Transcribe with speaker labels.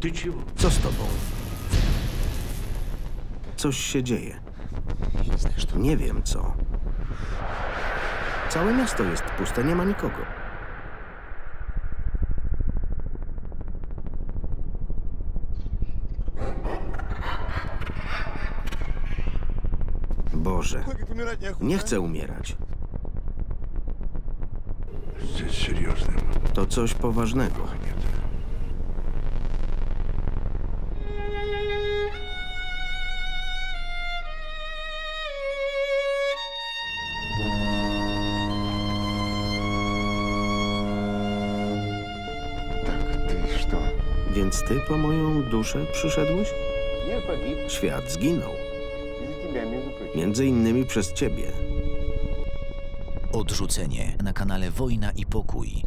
Speaker 1: Ты чего?
Speaker 2: Co z tobą? Coś się dzieje.
Speaker 3: Я не знаю, что...
Speaker 2: Nie wiem co. Całe miasto jest puste, nie ma nikogo. Boże,
Speaker 3: Как умирать не
Speaker 2: nie chcę umierać.
Speaker 1: Здесь серьезным.
Speaker 2: To coś poważnego.
Speaker 1: Нет.
Speaker 2: Więc ty po moją duszę przyszedłeś?
Speaker 3: Мир погиб
Speaker 2: Świat zginął.
Speaker 3: из-за тебя, между прочим.
Speaker 2: Między innymi przez ciebie.
Speaker 4: Odrzucenie na kanale Wojna i Pokój.